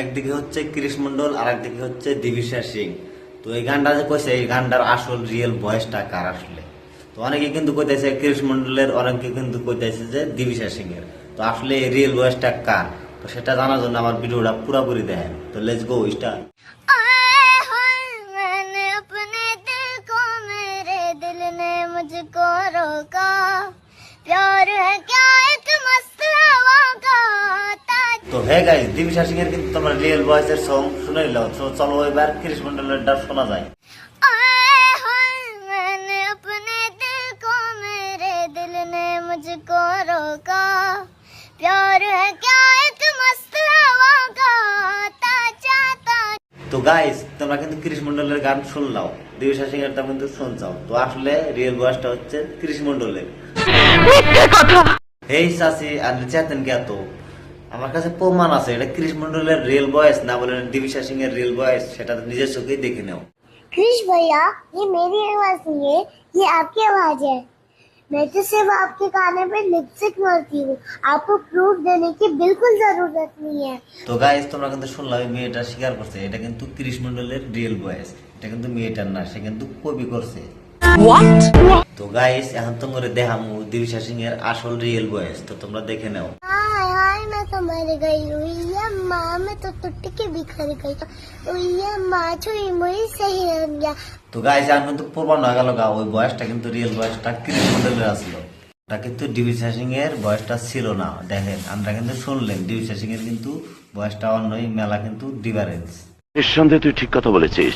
একদিকে হচ্ছে কৃষ মন্ডল আর একদিকে হচ্ছে দিবিশা সিং তো এই গানটা যে কইছে এই গানটার আসল রিয়েল ভয়েসটা কার আসলে? তো অনেকে কিন্তু কইতেছে কৃষ মন্ডলের অনেকে কিন্তু কইতেছে যে দিবিশা সিং এর তো আসলে রিয়েল ভয়েসটা কার? তো সেটা জানার জন্য আমার ভিডিওটা পুরোপুরি দেখেন। তো লেটস গো স্টার্ট मुझको रोका प्यार है क्या एक मस्त हवा का ताज তো হে গাইস দিবিশা সিং এর কিন্তু তোমরা রিয়েল ভয়েসের সং শুনে নিলাম তো চলো এবার কৃষ মন্ডলের ডাক শোনা যায় आए हाय मैंने अपने दिल को मेरे दिल ने मुझको रोका प्यार তো গাইস তোমরা কিন্তু কৃষ মন্ডলের গান শুনলাও দিবিশা সিং এর তা কিন্তু শুনছাও তো আসলে রিয়েল ভয়েসটা হচ্ছে কৃষ মন্ডলের এই চাষি আর চেতেন জ্ঞাত আমার কাছে প্রমাণ আছে এটা কৃষ মন্ডলের রিয়েল ভয়েস না বলে দিবিশা সিং এর রিয়েল ভয়েস সেটা তো নিজের চোখেই দেখে নাও क्रिश भैया ये मेरी आवाज नहीं है ये आपकी आवाज है मैं तो सिर्फ आपके गाने पे लिपस्टिक मारती हूँ आपको प्रूफ देने की बिल्कुल जरूरत नहीं है তো গাইস তোমরা কিন্তু শুনলাম এই মেয়েটা স্বীকার করছে এটা কিন্তু কৃষ মন্ডলের রিয়েল ভয়েস এটা কিন্তু মেয়েটার না সে কিন্তু কপি করছে তো গাইস এখন তো করে দেখামু দিবিশা সিং এর আসল রিয়েল ভয়েস তো তোমরা দেখে নাও हाय हाय मैं तो मर गई हुई ये माँ मैं तो टूट के बिखर गई ये माँ छुई मुई सही रंग गया তো গাইস এখন কিন্তু প্রমাণ হয়ে গেল গা ওই বয়সটা কিন্তু রিয়েল বয়সটা কৃষ মন্ডলের আসলো ওটা কিন্তু ডিভিসা সিং এর বয়সটা ছিল না দেখেন আমরা কিন্তু শুনলেন ডিভিসা সিং এর কিন্তু বয়সটা অন্যই মেলা কিন্তু ডিফারেন্স নিঃসন্দেহে তুই ঠিক কথা বলেছিস